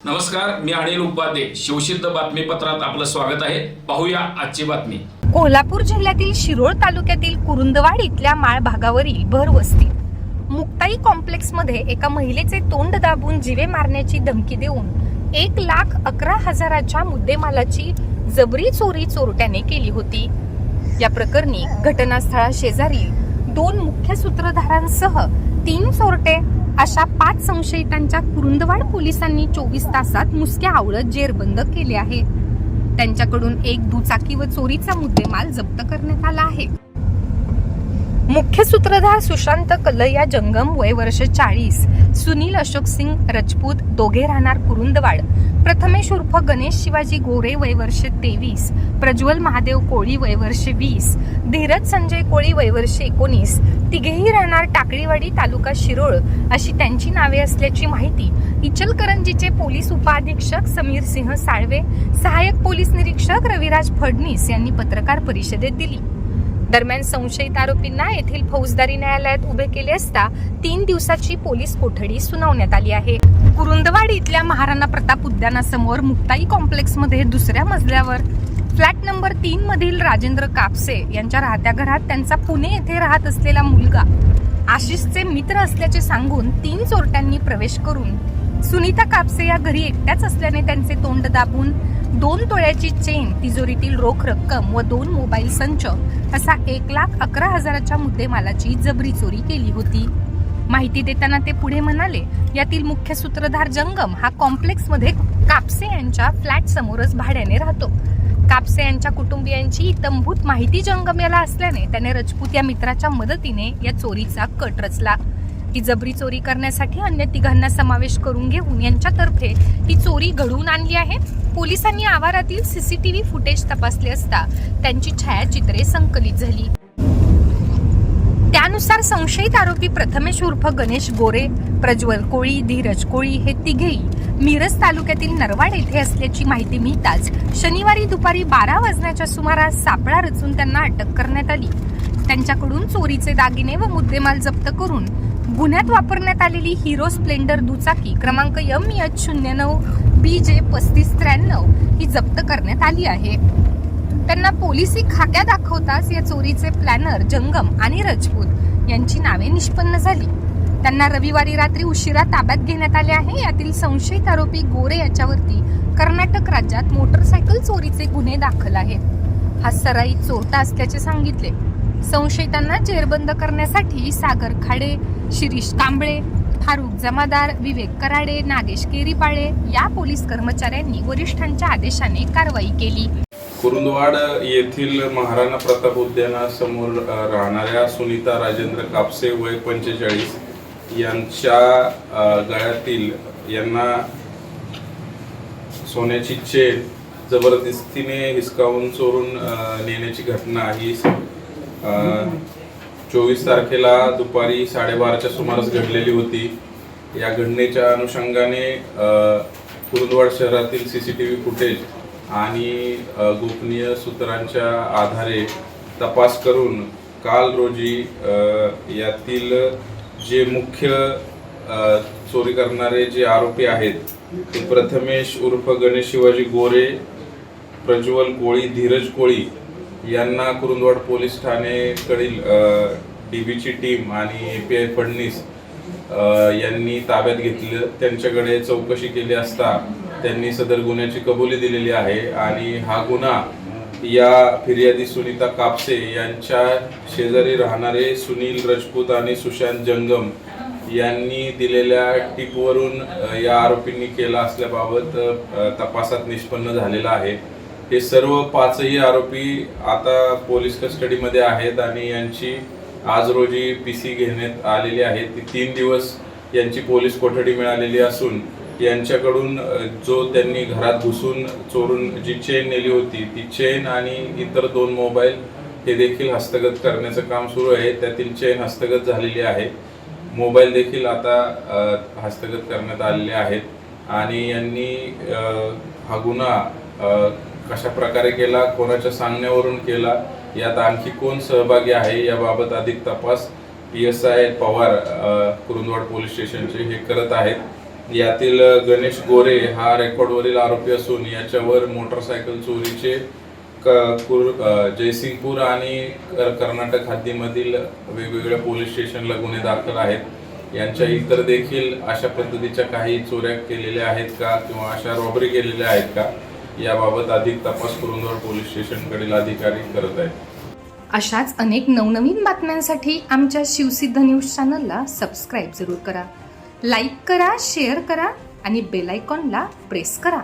नमस्कार मी अनिल उपाध्ये. शिवसिद्ध बातमीपत्रात आपलं स्वागत आहे. पाहूया आजची बातमी. कोल्हापूर जिल्ह्यातील शिरोळ तालुक्यातील कुरुंदवाड इथल्या माळ भागावरील भरवस्ती मुक्ताई कॉम्प्लेक्समध्ये एका महिलेचे तोंड दाबून जिवे मारण्याची धमकी देऊन एक लाख अकरा हजाराच्या मुद्देमालाची जबरी चोरी चोरट्याने केली होती. या प्रकरणी घटनास्थळा शेजारी दोन मुख्य सूत्रधारांसह तीन चोरटे अशा पाच संशयितांच्या कुरुंदवाड पोलिसांनी चोवीस तासात मुसक्या आवळत जेरबंद केले आहे. त्यांच्याकडून एक दुचाकी व चोरीचा मुद्देमाल जप्त करण्यात आला आहे. मुख्य सूत्रधार सुशांत कलया जंगम वय वर्ष चाळीस. सुनील अशोक सिंग रजपूत दोघे राहणार कुरुंदवाड. प्रथमेश उर्फ गणेश शिवाजी गोरे वयवर्ष तेवीस प्रज्वल महादेव कोळी वयवर्ष वीस धीरज संजय कोळी वयवर्ष एकोणीस तिघेही राहणार टाकळीवाडी तालुका शिरोळ अशी त्यांची नावे असल्याची माहिती इचलकरंजीचे पोलीस उपाधीक्षक समीर सिंह साळवे सहाय्यक पोलीस निरीक्षक रविराज फडणीस यांनी पत्रकार परिषदेत दिली. दरम्यान संशयित आरोपींना येथील फौजदारी न्यायालयात उभे केले असता तीन दिवसाची पोलीस कोठडी सुनावण्यात आली आहे. कुरुंदवाड इथल्या महाराणा प्रताप उद्यानासमोर मुक्ताई कॉम्प्लेक्समध्ये दुसऱ्या मजल्यावर. फ्लॅट नंबर तीन मधील राजेंद्र कापसे यांच्या राहत्या घरात त्यांचा पुणे येथे राहत असलेला मुलगा. आशिषचे मित्र असल्याचे सांगून तीन चोरट्यांनी प्रवेश करून सुनीता कापसे या घरी एकट्याच असल्याने त्यांचे तोंड दाबून दोन तोळ्याची चेन तिजोरीतील रोख रक्कम व दोन मोबाईल संच असा एक लाख अकरा हजाराच्या मुद्देमालाची जबरी चोरी केली होती. माहिती देताना ते पुढे म्हणाले यातील मुख्य सूत्रधार जंगम हा कॉम्प्लेक्समध्ये कापसे यांच्या फ्लॅट समोरच भाड्याने राहतो. कापसे यांच्या कुटुंबियांची इतंभूत माहिती जंगम याला असल्याने त्याने रजपूत या मित्राच्या मदतीने या चोरीचा कट रचला. ही जबरी चोरी करण्यासाठी अन्य तिघांना समावेश करून घेऊन यांच्यातर्फे ही चोरी घडवून आणली आहे. पोलिसांनी आवारातील सीसीटीव्ही फुटेज तपासले असता त्यांची छायाचित्रे संकलित झाली. त्यानुसार संशयित आरोपी प्रथमेश उर्फ गणेश गोरे प्रज्वल कोळी धीरज कोळी हे तिघेही मिरज तालुक्यातील नरवाड येथे असल्याची माहिती मिळताच शनिवारी दुपारी बारा वाजण्याच्या सुमारास सापळा रचून त्यांना अटक करण्यात आली. त्यांच्याकडून चोरीचे दागिने व मुद्देमाल जप्त करून गुन्ह्यात वापरण्यात आलेली हिरो स्प्लेंडर दुचाकी क्रमांक यम एच शून्य नऊ बी जे पस्तीस त्र्याण्णव ही जप्त करण्यात आली आहे. त्यांना पोलिसी खाक्या दाखवताच या चोरीचे प्लॅनर जंगम आणि रजपूत यांची नावे निष्पन्न झाली. त्यांना रविवारी रात्री उशिरा ताब्यात घेण्यात आले आहे. यातील संशयित आरोपी गोरे याच्यावरती कर्नाटक राज्यात मोटरसायकल चोरीचे गुन्हे दाखल आहेत. हा सराई चोरटा असल्याचे सांगितले. संशयितांना जेरबंद करण्यासाठी सागर खाडे शिरीष कांबळे फारुख जमादार विवेक कराडे नागेश केरीपाळे या पोलीस कर्मचाऱ्यांनी वरिष्ठांच्या आदेशाने कारवाई केली. कुरुंदवाड येथील महाराणा प्रताप उद्यानासमोर राहणाऱ्या सुनीता राजेंद्र कापसे वय पंचेचाळीस यांच्या गळ्यातील यांना सोन्याची चेन जबरदस्तीने हिसकावून चोरून नेण्याची घटना ही चोवीस तारखेला दुपारी साडेबाराच्या सुमारास घडलेली होती. या घटनेच्या अनुषंगाने कुरुंदवाड शहरातील C C T V footage आणि गोपनीय सूत्रांच्या आधारे तपास करून काल रोजी यातील जे मुख्य चोरी करणारे जे आरोपी आहेत ते प्रथमेश उर्फ गणेश शिवाजी गोरे प्रज्वल कोळी धीरज कोळी यांना कुरुंदवाड पोलीस ठाणेकडील डी बीची टीम आणि ए पी आय फडणीस यांनी ताब्यात घेतलं. त्यांच्याकडे चौकशी केली असता त्यांनी सदर गुन्ह्याची कबुली दिलेली आहे आणि हा गुन्हा या फिर्यादी सुनीता कापसे यांच्या शेजारी राहणारे सुनील राजपूत आणि सुशांत जंगम यांनी दिलेल्या टिपवरून या आरोपींनी केला असल्याबाबत तपासात निष्पन्न झालेला आहे. हे सर्व पाचही आरोपी आता पोलीस कस्टडीमध्ये आहेत आणि यांची आज रोजी पी सी घेण्यात आलेली आहे. ती तीन दिवस यांची पोलीस कोठडी मिळालेली असून यांच्याकडून जो त्यांनी घरात घुसून चोरून जी चेन नेली होती ती चेन आणि इतर दोन मोबाईल हे देखील हस्तगत करण्याचं काम सुरू आहे. त्यातील चेन हस्तगत झालेली आहे. मोबाईल देखील आता हस्तगत करण्यात आलेले आहेत. आणि यांनी हा गुन्हा कशा प्रकारे केला कोणाच्या सांगण्यावरून केला यात आणखी कोण सहभागी आहे याबाबत अधिक तपास P S I Pawar Kurundwad police स्टेशनचे हे करत आहेत. यातील गणेश गोरे हा रेकॉर्डवरील आरोपी असून याच्यावर मोटरसायकल चोरीचे क- कुर जयसिंगपूर आणि कर्नाटक हद्दीमधील वेगवेगळ्या पोलीस स्टेशनला गुन्हे दाखल आहेत. यांच्या इतर देखील अशा पद्धतीच्या काही चोऱ्या केलेल्या आहेत का किंवा अशा रॉबरी केलेल्या आहेत का? याबाबत अधिक तपास कुरुंदवाड पोलीस स्टेशनकडील अधिकारी करत आहेत. अशाच अनेक नवनवीन बातम्यांसाठी आमच्या शिवसिद्ध न्यूज चॅनलला सबस्क्राईब जरूर करा. लाईक करा शेअर करा आणि बेल आयकॉनला प्रेस करा.